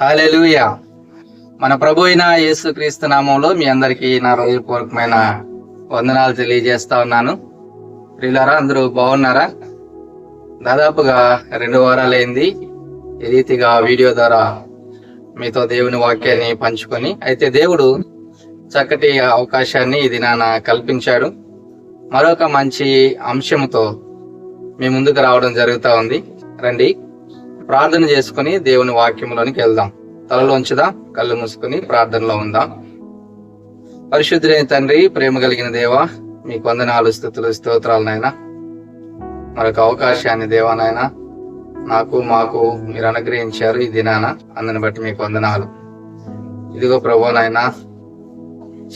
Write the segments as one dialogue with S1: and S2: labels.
S1: Hallelujah మన ప్రభు అయిన యేసుక్రీస్తు నామంలో మీ అందరికీ నా హృదయపూర్వకమైన వందనాలు తెలియజేస్తా ఉన్నాను. ప్రియులారా అందరూ బాగున్నారా? దాదాపుగా రెండు వారాలైంది ఈ రీతిగా వీడియో ద్వారా మీతో దేవుని వాక్యాన్ని పంచుకొని అయితే దేవుడు చక్కటి అవకాశాన్ని ఇది నాన్న కల్పించాడు. మరొక మంచి అంశంతో మీ ముందుకు రావడం జరుగుతూ ఉంది. రండి. ప్రార్థన చేసుకుని దేవుని వాక్యంలోనికి వెళ్దాం. తలలోంచుదా కళ్ళు మూసుకుని ప్రార్థనలో ఉందాం? పరిశుద్ధులైన తండ్రి ప్రేమ కలిగిన దేవ మీకు వందనాలు స్థుతులు స్తోత్రాలు నాయన. మరొక అవకాశాన్ని దేవానైనా నాకు మాకు మీరు అనుగ్రహించారు ఈ దినాన. అందుని బట్టి మీకు వందనాలు. ఇదిగో ప్రభు నాయన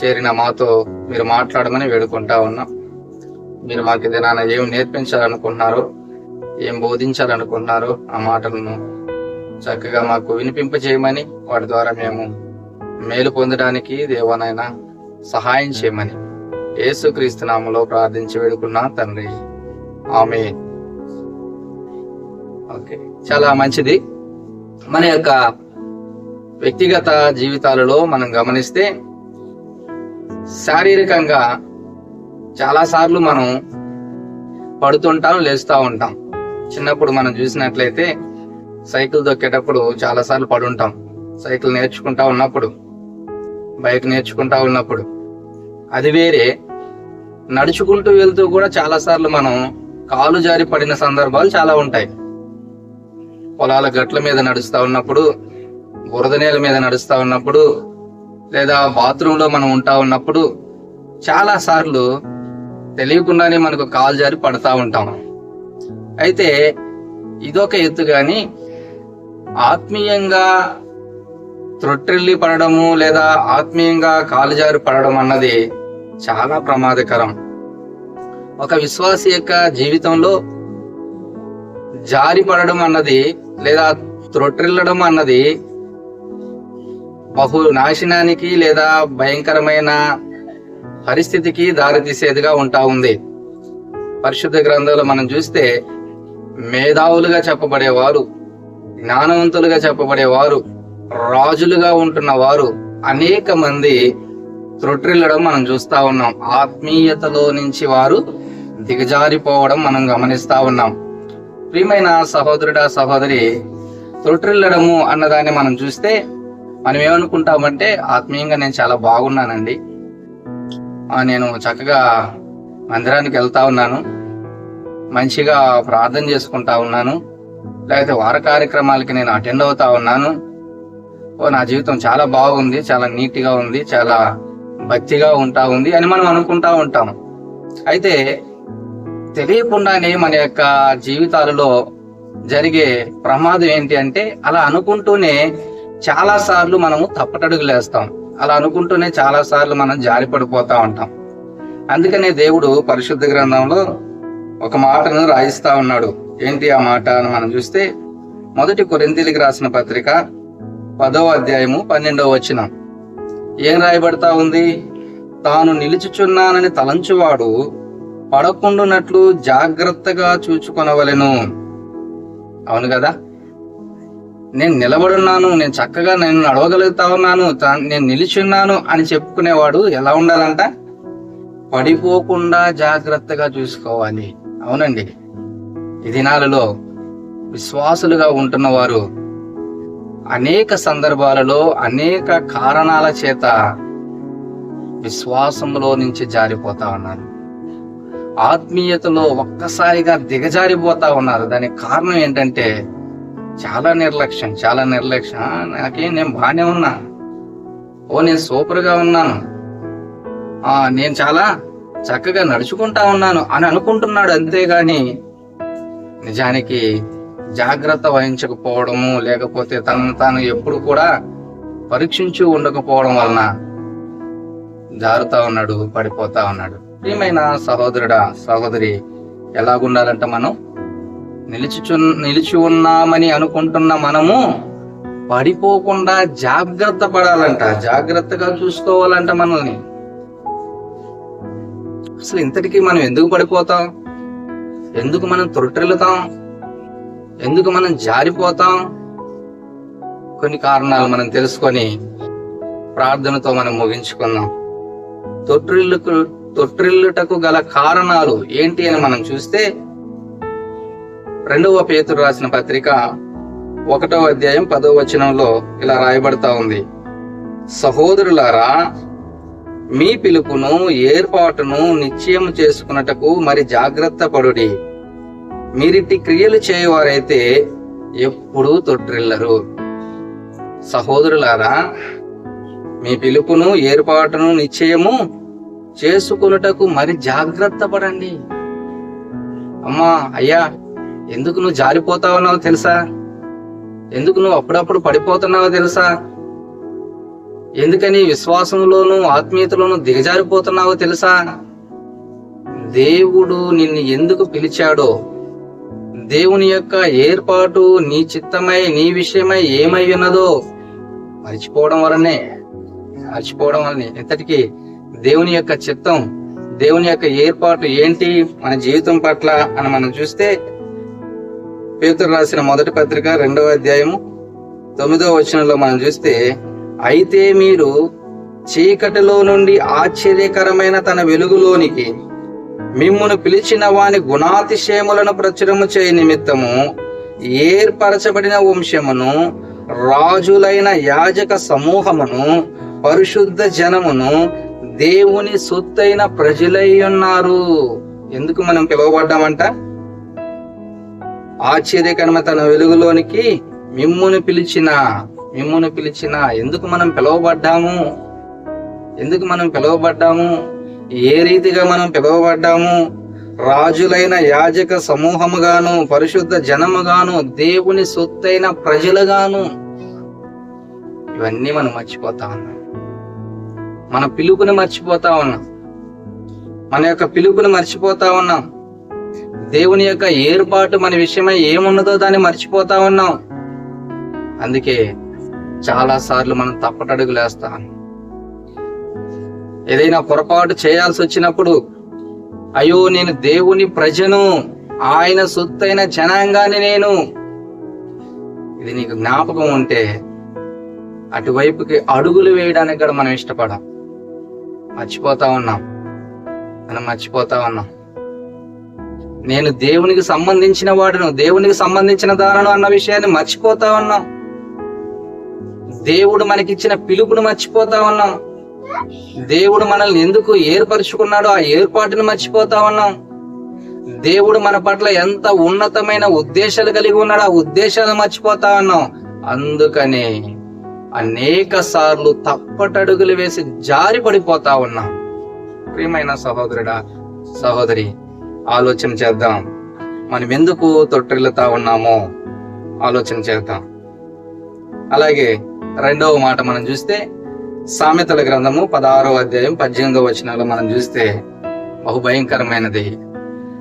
S1: చేరిన మాతో మీరు మాట్లాడమని వేడుకుంటా ఉన్నాం. మీరు మాకు దినాన ఏం నేర్పించాలనుకుంటున్నారో ఏం బోధించాలనుకుంటున్నారో ఆ మాటలను చక్కగా మాకు వినిపింప చేయమని వాటి ద్వారా మేము మేలు పొందడానికి దేవనైనా సహాయం చేయమని యేసుక్రీస్తు నామములో ప్రార్థించి వేడుకున్నా తండ్రి. ఆమె ఓకే. చాలా మంచిది. మన యొక్క వ్యక్తిగత జీవితాలలో మనం గమనిస్తే శారీరకంగా చాలాసార్లు మనం పడుతుంటాం లేస్తూ ఉంటాం. చిన్నప్పుడు మనం చూసినట్లయితే సైకిల్ దొక్కేటప్పుడు చాలా సార్లు పడుంటాం. సైకిల్ నేర్చుకుంటా ఉన్నప్పుడు బైక్ నేర్చుకుంటా ఉన్నప్పుడు. అది వేరే. నడుచుకుంటూ వెళ్తూ కూడా చాలాసార్లు మనం కాలు జారి పడిన సందర్భాలు చాలా ఉంటాయి. పొలాల గట్ల మీద నడుస్తూ ఉన్నప్పుడు బురద నేల మీద నడుస్తూ ఉన్నప్పుడు లేదా బాత్రూంలో మనం ఉంటా ఉన్నప్పుడు చాలా సార్లు తెలియకుండానే మనకు కాలు జారి పడతా ఉంటాం. అయితే ఇదొక ఎత్తు కానీ ఆత్మీయంగా త్రొట్టిల్లి పడడము లేదా ఆత్మీయంగా కాలుజారి పడడం అన్నది చాలా ప్రమాదకరం. ఒక విశ్వాసి యొక్క జీవితంలో జారి పడడం అన్నది లేదా త్రొట్టిల్లడం అన్నది బహు నాశనానికి లేదా భయంకరమైన పరిస్థితికి దారితీసేదిగా ఉంటా ఉంది. పరిశుద్ధ గ్రంథంలో మనం చూస్తే మేధావులుగా చెప్పబడేవారు జ్ఞానవంతులుగా చెప్పబడేవారు రాజులుగా ఉంటున్న వారు అనేక మంది త్రొట్రిల్లడం మనం చూస్తా ఉన్నాం. ఆత్మీయతలో నుంచి వారు దిగజారిపోవడం మనం గమనిస్తా ఉన్నాం. ప్రియమైన సహోదరుడా సహోదరి త్రొట్రిల్లడము అన్నదాన్ని మనం చూస్తే మనం ఏమనుకుంటామంటే ఆత్మీయంగా నేను చాలా బాగున్నానండి. నేను చక్కగా మందిరానికి వెళ్తా ఉన్నాను. మంచిగా ప్రార్థన చేసుకుంటా ఉన్నాను. లేకపోతే వార కార్యక్రమాలకి నేను అటెండ్ అవుతా ఉన్నాను. ఓ నా జీవితం చాలా బాగుంది చాలా నీట్గా ఉంది చాలా భక్తిగా ఉంటా ఉంది అని మనం అనుకుంటా ఉంటాం. అయితే తెలియకుండానే మన యొక్క జీవితాలలో జరిగే ప్రమాదం ఏంటి అంటే అలా అనుకుంటూనే చాలా సార్లు మనము తప్పటడుగులేస్తాం అలా అనుకుంటూనే చాలా సార్లు మనం జారిపడిపోతా ఉంటాం. అందుకనే దేవుడు పరిశుద్ధ గ్రంథంలో ఒక మాటను రాయిస్తా ఉన్నాడు. ఏంటి ఆ మాట అని మనం చూస్తే మొదటి కొరింతీలికి రాసిన పత్రిక పదవ అధ్యాయము పన్నెండవ వచనం. ఏం రాయబడతా ఉంది? తాను నిలుచుచున్నానని తలంచువాడు పడకుండునట్లు జాగ్రత్తగా చూచుకొనవలెను. అవును కదా? నేను నిలబడున్నాను నేను చక్కగా నేను నడవగలుగుతా ఉన్నాను నేను నిలిచున్నాను అని చెప్పుకునేవాడు ఎలా ఉండాలంట? పడిపోకుండా జాగ్రత్తగా చూసుకోవాలి. అవునండి. ఈ దినాలలో విశ్వాసులుగా ఉంటున్న వారు అనేక సందర్భాలలో అనేక కారణాల చేత విశ్వాసంలో నుంచి జారిపోతా ఉన్నారు. ఆత్మీయతలో ఒక్కసారిగా దిగజారిపోతా ఉన్నారు. దానికి కారణం ఏంటంటే చాలా నిర్లక్ష్యం చాలా నిర్లక్ష్యం. ఆ, నాకేం నేను బాగానే ఉన్నా. ఓ నేను సూపర్గా ఉన్నాను. నేను చాలా చక్కగా నడుచుకుంటా ఉన్నాను అని అనుకుంటున్నాడు అంతేగాని నిజానికి జాగ్రత్త వహించకపోవడము లేకపోతే తనను తాను ఎప్పుడు కూడా పరీక్షించి ఉండకపోవడం వలన జారుతా ఉన్నాడు పడిపోతా ఉన్నాడు. ప్రియమైన సహోదరుడా సహోదరి ఎలాగుండాలంట మనం? నిలిచిచు నిలిచి ఉన్నామని అనుకుంటున్న మనము పడిపోకుండా జాగ్రత్త పడాలంట జాగ్రత్తగా చూసుకోవాలంట మనల్ని. అసలు ఇంతటికి మనం ఎందుకు పడిపోతాం? ఎందుకు మనం తొట్టిల్లుతాం ఎందుకు మనం జారిపోతాం? కొన్ని కారణాలు మనం తెలుసుకొని ప్రార్థనతో మనం ముగించుకుందాం. తొట్టిల్లుకు తొట్టిల్లుటకు గల కారణాలు ఏంటి అని మనం చూస్తే రెండవ పేతురు రాసిన పత్రిక ఒకటో అధ్యాయం పదో వచనంలో ఇలా రాయబడతా ఉంది. సహోదరులారా మీ పిలుపును ఏర్పాటును నిశ్చయం చేసుకున్నటకు మరి జాగ్రత్త పడుడి. మీరిటి క్రియలు చేయవారైతే ఎప్పుడూ తొట్టిల్లరు సహోదరులారా మీ పిలుపును ఏర్పాటును నిశ్చయము చేసుకున్నటకు మరి జాగ్రత్త పడండి. అమ్మా అయ్యా ఎందుకు నువ్వు జారిపోతా ఉన్నావో తెలుసా? ఎందుకు నువ్వు అప్పుడప్పుడు పడిపోతున్నావో తెలుసా? ఎందుకని విశ్వాసంలోను ఆత్మీయతలోను దిగజారిపోతున్నావో తెలుసా? దేవుడు నిన్ను ఎందుకు పిలిచాడో? దేవుని యొక్క ఏర్పాటు నీ చిత్తమై నీ విషయమై ఏమై ఉన్నదో మర్చిపోవడం వలనే మర్చిపోవడం వలనే. ఇంతటికి దేవుని యొక్క చిత్తం దేవుని యొక్క ఏర్పాటు ఏంటి మన జీవితం పట్ల అని మనం చూస్తే పేతురు రాసిన మొదటి పత్రిక రెండవ అధ్యాయము తొమ్మిదవ వచనంలో మనం చూస్తే అయితే మీరు చీకటిలో నుండి ఆశ్చర్యకరమైన తన వెలుగులోనికి మిమ్మును పిలిచిన వాని గుణాతిశయములను ప్రచురము చేయ నిమిత్తము ఏర్పరచబడిన వంశమును రాజులైన యాజక సమూహమును పరిశుద్ధ జనమును దేవుని సొత్తైన ప్రజలై ఉన్నారు ఎందుకు మనం పిలువబడ్డామంట? ఆశ్చర్యకరమ తన వెలుగులోనికి మిమ్మును పిలిచిన మిమ్మల్ని పిలిచిన ఎందుకు మనం పిలువబడ్డాము? ఎందుకు మనం పిలువబడ్డాము? ఏ రీతిగా మనం పిలువబడ్డాము? రాజులైన యాజక సమూహముగాను పరిశుద్ధ జనముగాను దేవుని సొత్తైన ప్రజలుగాను ఇవన్నీ మనం మర్చిపోతా ఉన్నాం. మన పిలుపుని మర్చిపోతా ఉన్నాం. మన యొక్క పిలుపుని మర్చిపోతా ఉన్నాం. దేవుని యొక్క ఏర్పాటు మన విషయమై ఏమున్నదో దాన్ని మర్చిపోతా ఉన్నాం. అందుకే చాలా సార్లు మనం తప్పటడుగులు వేస్తాం. ఏదైనా పొరపాటు చేయాల్సి వచ్చినప్పుడు అయ్యో నేను దేవుని ప్రజను ఆయన సొత్తైన జనాంగాన్ని నేను. ఇది నీకు జ్ఞాపకం ఉంటే అటువైపుకి అడుగులు వేయడానికి కూడా మనం ఇష్టపడం. మర్చిపోతా ఉన్నాం. మనం మర్చిపోతా ఉన్నాం. నేను దేవునికి సంబంధించిన వాడును దేవునికి సంబంధించిన దానను అన్న విషయాన్ని మర్చిపోతా ఉన్నాం. దేవుడు మనకిచ్చిన పిలుపును మర్చిపోతా ఉన్నాం దేవుడు మనల్ని ఎందుకు ఏర్పరచుకున్నాడో ఆ ఏర్పాటును మర్చిపోతా ఉన్నాం దేవుడు మన పట్ల ఎంత ఉన్నతమైన ఉద్దేశాలు కలిగి ఉన్నాడో ఆ ఉద్దేశాలు మర్చిపోతా ఉన్నాం అందుకనే అనేక సార్లు తప్పటడుగులు వేసి జారి పడిపోతా ఉన్నాం. ప్రియమైన సహోదరుడా సహోదరి ఆలోచన చేద్దాం. మనం ఎందుకు తొట్టిల్లుతా ఉన్నామో ఆలోచన చేద్దాం. అలాగే రెండవ మాట మనం చూస్తే సామెతల గ్రంథము పదహారో అధ్యాయం పద్దెనిమిదవ వచనాలు మనం చూస్తే బహుభయంకరమైనది.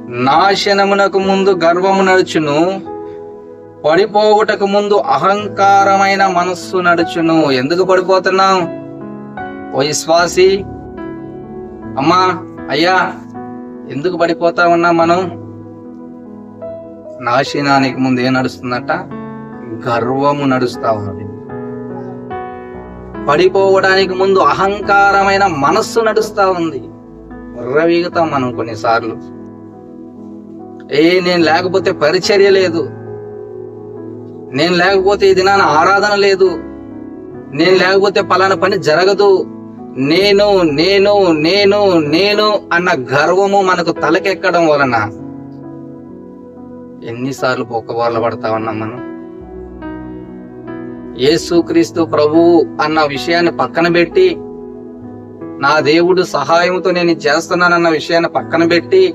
S1: నాశనమునకు ముందు గర్వము నడుచును పడిపోవుటకు ముందు అహంకారమైన మనస్సు నడుచును. ఎందుకు పడిపోతున్నాం? ఓ విశ్వాసి అమ్మా అయ్యా ఎందుకు పడిపోతా ఉన్నాం మనం? నాశనానికి ముందు ఏం నడుస్తుందట? గర్వము నడుస్తా ఉన్నది పడిపోవడానికి ముందు అహంకారమైన మనస్సు నడుస్తా ఉంది. ఉర్రవీగుతాం మనం కొన్నిసార్లు. ఏ నేను లేకపోతే పరిచర్య లేదు. నేను లేకపోతే ఈ దినాన ఆరాధన లేదు. నేను లేకపోతే పలానా పని జరగదు. నేను నేను నేను నేను అన్న గర్వము మనకు తలకెక్కడం వలన ఎన్నిసార్లు పొక్కబోర్ల పడతా ఉన్నాం మనం? యేసుక్రీస్తు ప్రభు అన్న విషయాన్ని పక్కన పెట్టి నా దేవుడు సహాయంతో నేను చేస్తున్నానన్న విషయాన్ని పక్కన పెట్టి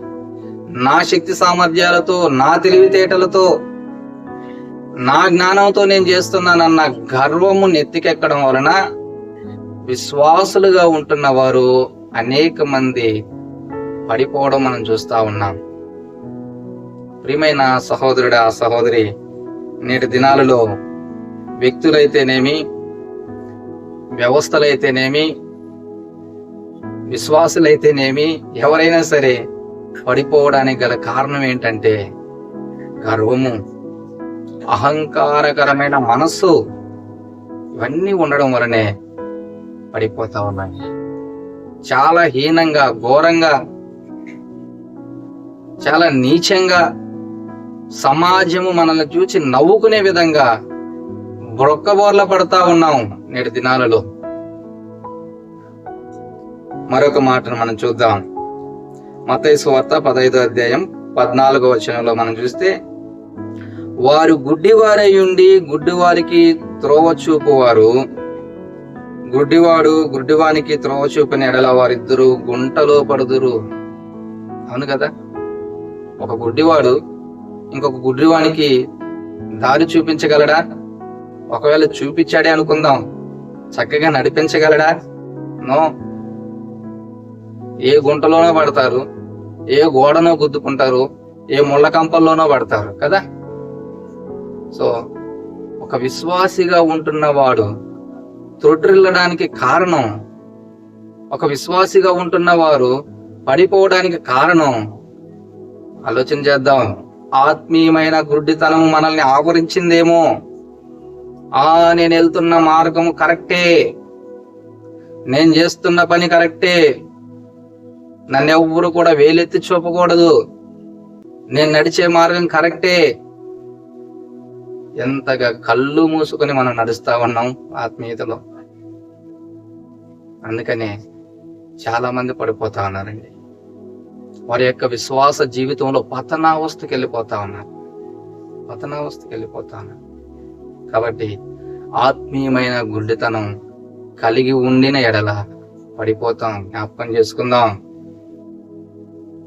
S1: నా శక్తి సామర్థ్యాలతో నా తెలివితేటలతో నా జ్ఞానంతో నేను చేస్తున్నానన్న గర్వము నెత్తికెక్కడం వలన విశ్వాసులుగా ఉంటున్న వారు అనేక మంది పడిపోవడం మనం చూస్తా ఉన్నాం. ప్రియమైన సహోదరుడా సహోదరి నేటి దినాలలో వ్యక్తులైతేనేమి వ్యవస్థలైతేనేమి విశ్వాసులైతేనేమి ఎవరైనా సరే పడిపోవడానికి గల కారణం ఏంటంటే గర్వము. అహంకారకరమైన మనస్సు ఇవన్నీ ఉండడం వలనే పడిపోతా ఉన్నాయి. చాలా హీనంగా ఘోరంగా చాలా నీచంగా సమాజము మనల్ని చూసి నవ్వుకునే విధంగా బ్రొక్కబోర్ల పడతా ఉన్నాం నేటి దినాలలో. మరొక మాటను మనం చూద్దాం. మతైసు వార్త పదహైదో అధ్యాయం పద్నాలుగో వచనంలో మనం చూస్తే వారు గుడ్డివారై ఉండి గుడ్డివారికి త్రోవ చూపువారు గుడ్డివాడు గుడ్డివానికి త్రోవ చూపిన ఎడల వారిద్దరు గుంటలో పడుదురు. అవును కదా? ఒక గుడ్డివాడు ఇంకొక గుడ్డివానికి దారి చూపించగలడా? ఒకవేళ చూపించాడే అనుకుందాం. చక్కగా నడిపించగలడా? నో. ఏ గుంటలోనో పడతారు ఏ గోడనో గుద్దుకుంటారు ఏ ముళ్ళ కంపల్లోనో పడతారు కదా? సో ఒక విశ్వాసిగా ఉంటున్న వాడు కారణం ఒక విశ్వాసిగా ఉంటున్న వారు పడిపోవడానికి కారణం. ఆలోచన చేద్దాం. ఆత్మీయమైన గుడ్డితనం మనల్ని ఆవరించిందేమో. ఆ నేను వెళ్తున్న మార్గం కరెక్టే. నేను చేస్తున్న పని కరెక్టే. నన్ను ఎవ్వరు కూడా వేలెత్తి చూపకూడదు. నేను నడిచే మార్గం కరెక్టే. ఎంతగా కళ్ళు మూసుకొని మనం నడుస్తా ఉన్నాం ఆత్మీయతలో. అందుకనే చాలా మంది పడిపోతా ఉన్నారండి. వారి యొక్క విశ్వాస జీవితంలో పతనావస్థకి వెళ్ళిపోతా ఉన్నారు. పతనావస్థకి వెళ్ళిపోతా ఉన్నారు. కాబట్టి ఆత్మీయమైన గుడ్డితనం కలిగి ఉండిన ఎడల పడిపోతాం. జ్ఞాపకం చేసుకుందాం.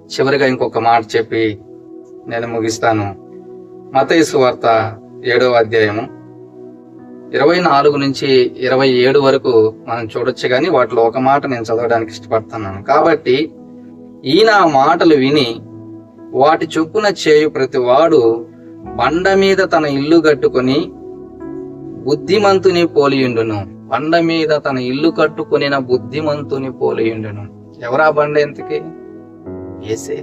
S1: చివరిగా ఇంకొక మాట చెప్పి నేను ముగిస్తాను. మతయసు వార్త ఏడవ అధ్యాయము. ఇరవై నాలుగు నుంచి ఇరవై ఏడు వరకు మనం చూడొచ్చు కానీ వాటిలో ఒక మాట నేను చదవడానికి ఇష్టపడుతున్నాను. కాబట్టి ఈయన ఆ మాటలు విని వాటి చొప్పున చేయు ప్రతి వాడు బండ మీద తన ఇల్లు కట్టుకొని బుద్ధిమంతుని పోలియుండును. బండ మీద తన ఇల్లు కట్టుకునిన బుద్ధిమంతుని పోలియుండును. ఎవరా బండ ఎంతకి ఏసే.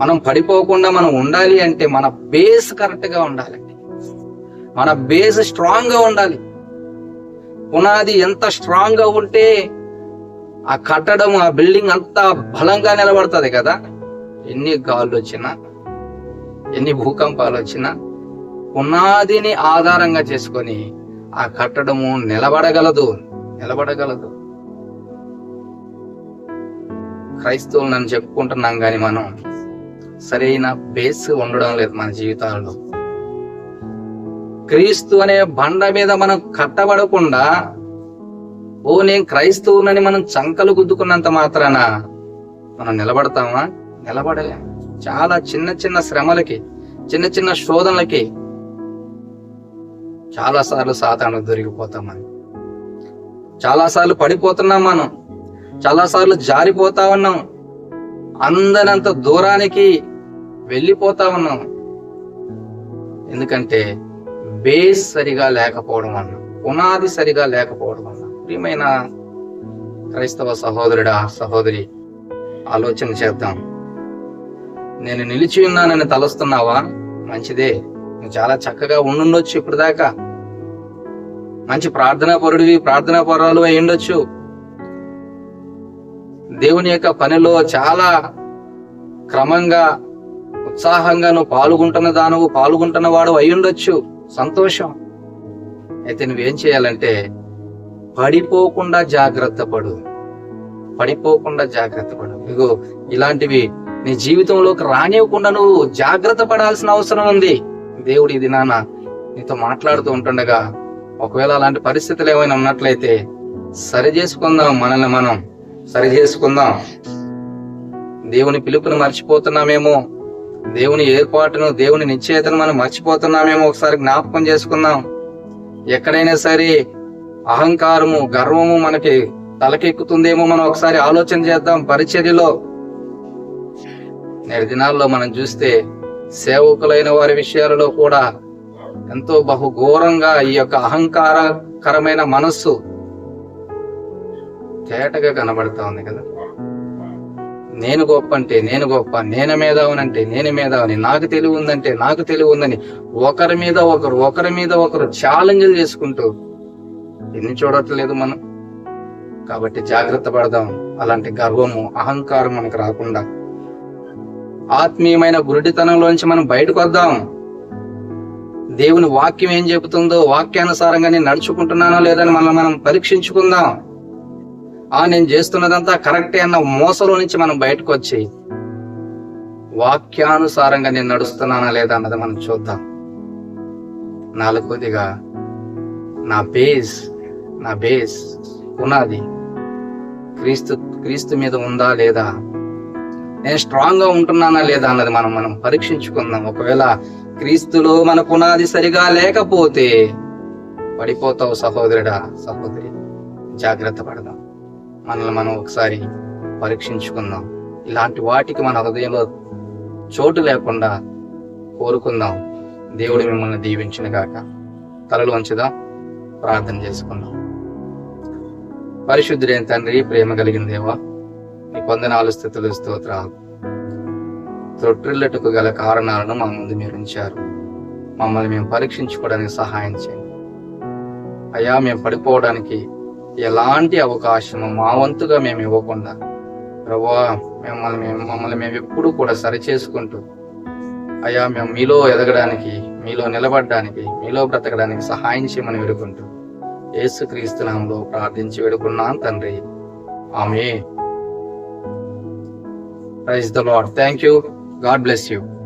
S1: మనం పడిపోకుండా మనం ఉండాలి అంటే మన బేస్ కరెక్ట్గా ఉండాలండి మన బేస్ స్ట్రాంగ్గా ఉండాలి. పునాది ఎంత స్ట్రాంగ్గా ఉంటే ఆ కట్టడం ఆ బిల్డింగ్ అంతా బలంగా నిలబడుతుంది కదా. ఎన్ని గాళ్ళు వచ్చినా ఎన్ని భూకంపాలు వచ్చినా పునాదిని ఆధారంగా చేసుకొని ఆ కట్టడము నిలబడగలదు నిలబడగలదు. క్రైస్తవులు నన్ను చెప్పుకుంటున్నాం కానీ మనం సరైన బేస్ ఉండడం లేదు మన జీవితాల్లో. క్రీస్తు అనే బండ మీద మనం కట్టబడకుండా ఓ నేను క్రైస్తవునని మనం చంకలు గుద్దుకున్నంత మాత్రాన మనం నిలబడతామా? నిలబడలే. చాలా చిన్న చిన్న శ్రమలకి చిన్న చిన్న శోధనలకి చాలాసార్లు సాధారణ దొరికిపోతామని దొరికిపోతాం మనం. పడిపోతున్నాం మనం. చాలాసార్లు జారిపోతా ఉన్నాం. అందనంత దూరానికి వెళ్ళిపోతా ఉన్నాం. ఎందుకంటే బేస్ సరిగా లేకపోవడం వల్ల పునాది సరిగా లేకపోవడం వల్ల ప్రియమైన క్రైస్తవ సహోదరుడా సహోదరి ఆలోచన చేద్దాం. నేను నిలిచి ఉన్నానని తలస్తున్నావా? మంచిదే. నువ్వు చాలా చక్కగా ఉండుండొచ్చు ఇప్పుడు దాకా మంచి ప్రార్థనా పరుడివి ప్రార్థనా పరాలు అయి ఉండొచ్చు. దేవుని యొక్క పనిలో చాలా క్రమంగా ఉత్సాహంగా నువ్వు పాల్గొంటున్న దానవు పాల్గొంటున్న వాడు అయి ఉండొచ్చు. సంతోషం. అయితే నువ్వేం చేయాలంటే పడిపోకుండా జాగ్రత్త పడు. పడిపోకుండా జాగ్రత్త పడు. ఇగో ఇలాంటివి నీ జీవితంలోకి రానివ్వకుండా నువ్వు జాగ్రత్త పడాల్సిన అవసరం ఉంది. దేవుడి ఇది నాన్న నీతో మాట్లాడుతూ ఉంటుండగా ఒకవేళ అలాంటి పరిస్థితులు ఏమైనా ఉన్నట్లయితే సరి చేసుకుందాం మనల్ని మనం. సరి చేసుకుందాం. దేవుని పిలుపుని మర్చిపోతున్నామేమో. దేవుని ఏర్పాటును దేవుని నిశ్చయితను మనం మర్చిపోతున్నామేమో ఒకసారి జ్ఞాపకం చేసుకుందాం. ఎక్కడైనా సరే అహంకారము గర్వము మనకి తలకెక్కుతుందేమో మనం ఒకసారి ఆలోచన చేద్దాం పరిచర్యలో. నేటి దినాల్లో మనం చూస్తే సేవకులైన వారి విషయాలలో కూడా ఎంతో బహుఘోరంగా ఈ యొక్క అహంకారకరమైన మనస్సు తేటగా కనబడతా ఉంది కదా. నేను గొప్ప అంటే నేను గొప్ప నేను మేధావునంటే నేను మేధావుని నాకు తెలివి ఉందంటే నాకు తెలివి ఉందని ఒకరి మీద ఒకరు ఒకరి మీద ఒకరు ఛాలెంజ్లు చేసుకుంటూ ఎన్ని చూడట్లేదు మనం. కాబట్టి జాగ్రత్త పడదాం. అలాంటి గర్వము అహంకారం మనకు రాకుండా ఆత్మీయమైన గురుడితనంలోంచి మనం బయటకు వద్దాం. దేవుని వాక్యం ఏం చెబుతుందో వాక్యానుసారంగా నేను నడుచుకుంటున్నానో లేదని మనం మనం పరీక్షించుకుందాం. ఆ నేను చేస్తున్నదంతా కరెక్టే అన్న మోసలో నుంచి మనం బయటకు వచ్చి వాక్యానుసారంగా నేను నడుస్తున్నానా లేదా అన్నది మనం చూద్దాం. నాలుగోదిగా నా బేస్ నా బేస్ పునాది క్రీస్తు క్రీస్తు మీద ఉందా లేదా? నేను స్ట్రాంగ్గా ఉంటున్నానా లేదా అన్నది మనం మనం పరీక్షించుకుందాం. ఒకవేళ క్రీస్తులో మన పునాది సరిగా లేకపోతే పడిపోతావు సహోదరుడా సహోదరి. జాగ్రత్త పడదాం. మనల్ని మనం ఒకసారి పరీక్షించుకుందాం. ఇలాంటి వాటికి మన హృదయంలో చోటు లేకుండా కోరుకుందాం. దేవుడు మిమ్మల్ని దీవించిన గాక. తలలు వంచుదాం? ప్రార్థన చేసుకుందాం. పరిశుద్ధుడైన తండ్రి ప్రేమ కలిగిన దేవా నీ పొందనాలు స్థితులు స్తోత్రాలు. తొట్టిల్లటకు గల కారణాలను మా ముందు మీరు ఉంచారు. మమ్మల్ని మేము పరీక్షించుకోవడానికి సహాయం చేయండి. అయ్యా మేము పడిపోవడానికి ఎలాంటి అవకాశము మా వంతుగా మేము ఇవ్వకుండా ప్రభా మిమ్మల్ని మేము మమ్మల్ని మేము ఎప్పుడు కూడా సరి చేసుకుంటూ అయ్యా మేము మీలో ఎదగడానికి మీలో నిలబడడానికి మీలో బ్రతకడానికి సహాయం చేయమని వేడుకుంటూ యేసుక్రీస్తు నామంలో ప్రార్థించి వేడుకున్నాను తండ్రి. ఆమె Praise the Lord. Thank you. God bless you.